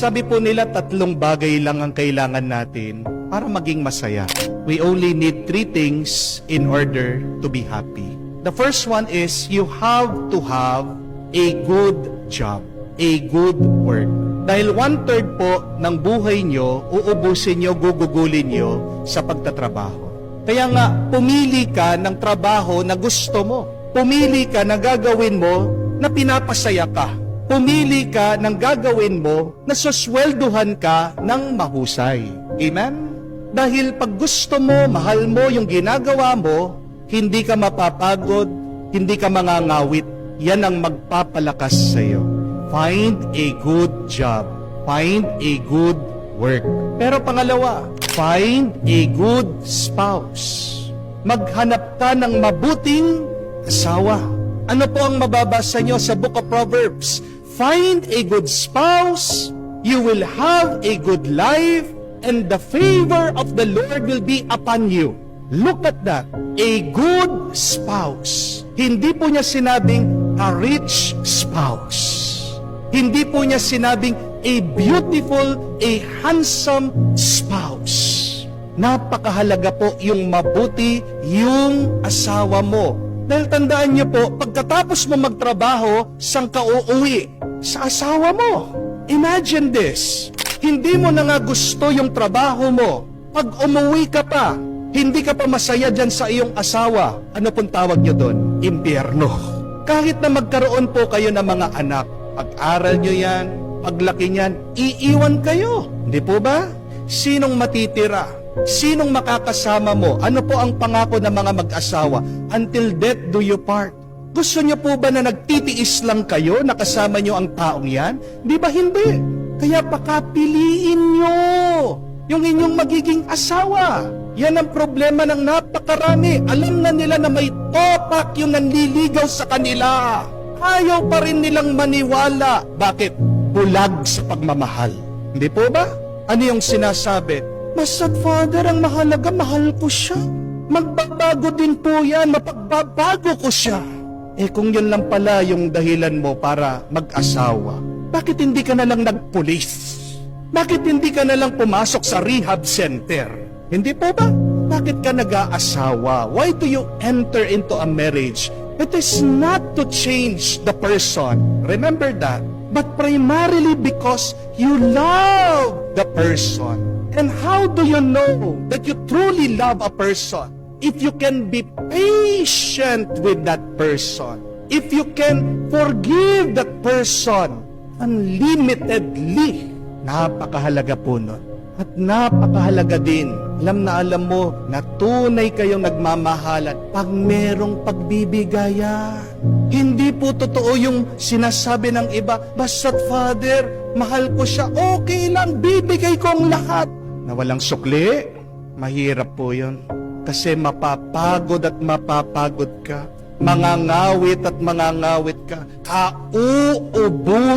Sabi po nila tatlong bagay lang ang kailangan natin para maging masaya. We only need three things in order to be happy. The first one is you have to have a good job, a good work. Dahil one-third po ng buhay nyo, uubusin nyo, gugugulin nyo sa pagtatrabaho. Kaya nga, pumili ka ng trabaho na gusto mo. Pumili ka na gagawin mo na pinapasaya ka. Pumili ka ng gagawin mo na suswelduhan ka ng mahusay. Amen? Dahil pag gusto mo, mahal mo yung ginagawa mo, hindi ka mapapagod, hindi ka mangangawit. Yan ang magpapalakas sa iyo. Find a good job. Find a good work. Pero pangalawa, find a good spouse. Maghanap ka ng mabuting asawa. Ano po ang mababasa nyo sa Book of Proverbs? Find a good spouse, you will have a good life, and the favor of the Lord will be upon you. Look at that. A good spouse. Hindi po niya sinabing a rich spouse. Hindi po niya sinabing a beautiful, a handsome spouse. Napakahalaga po yung mabuti yung asawa mo. Dahil tandaan niyo po, pagkatapos mo magtrabaho, saan ka uuwi? Sa asawa mo. Imagine this. Hindi mo na nga gusto yung trabaho mo. Pag umuwi ka pa, hindi ka pa masaya dyan sa iyong asawa. Ano pong tawag niyo doon? Impyerno. Kahit na magkaroon po kayo ng mga anak, pag-aral nyo yan, paglaki niyan, iiwan kayo. Hindi po ba? Sinong matitira? Sinong makakasama mo? Ano po ang pangako ng mga mag-asawa? Until death do you part. Gusto niyo po ba na nagtitiis lang kayo, nakasama niyo ang taong yan? Di ba hindi? Kaya pakapiliin niyo yung inyong magiging asawa. Yan ang problema ng napakarami. Alam na nila na may topak yung nanliligaw sa kanila. Ayaw pa rin nilang maniwala. Bakit? Bulag sa pagmamahal. Hindi po ba? Ano yung sinasabi? Basta't Father, ang mahalaga, mahal ko siya. Magbabago din po yan, mapagbabago ko siya. Eh kung yun lang pala yung dahilan mo para mag-asawa, bakit hindi ka na lang nagpulis? Bakit hindi ka na lang pumasok sa rehab center? Hindi po ba? Bakit ka nag-aasawa? Why do you enter into a marriage? It is not to change the person. Remember that. But primarily because you love the person. And how do you know that you truly love a person? If you can be patient with that person. If you can forgive that person unlimitedly. Napakahalaga po nun. At napakahalaga din, alam na alam mo na tunay kayong nagmamahalan pag merong pagbibigayan. Hindi po totoo yung sinasabi ng iba, basta't Father, mahal ko siya, okay lang, bibigay ko ang lahat. Na walang sukli, mahirap po yun. Kasi mapapagod at mapapagod ka. Mangangawit at mangangawit ka. Kauubusan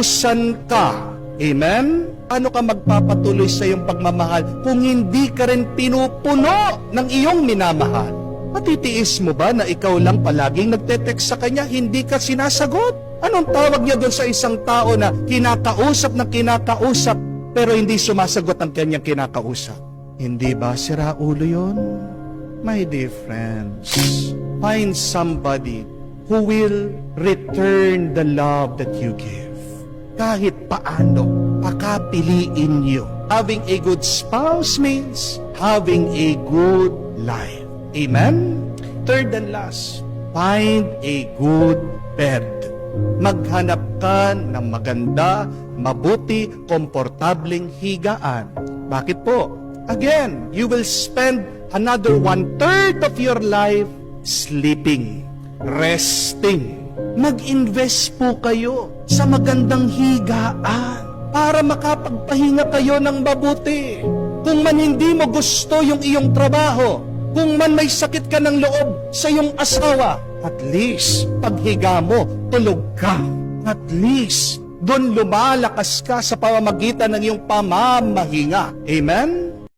ka. Amen? Ano ka magpapatuloy sa iyong pagmamahal kung hindi ka rin pinupuno ng iyong minamahal? Matitiis mo ba na ikaw lang palaging nagte-text sa kanya, hindi ka sinasagot? Anong tawag niya doon sa isang tao na kinakausap na kinakausap pero hindi sumasagot ang kanyang kinakausap? Hindi ba sira ulo yun? My dear friends, find somebody who will return the love that you give kahit paano, pakapiliin niyo. Having a good spouse means having a good life. Amen? Third and last, find a good bed. Maghanap ka ng maganda, mabuti, komportableng higaan. Bakit po? Again, you will spend another one-third of your life sleeping, resting. Mag-invest po kayo sa magandang higaan para makapagpahinga kayo ng mabuti. Kung man hindi mo gusto yung iyong trabaho, kung man may sakit ka ng loob sa iyong asawa, at least paghiga mo, tulog ka. At least doon lumalakas ka sa pamamagitan ng iyong pamamahinga. Amen?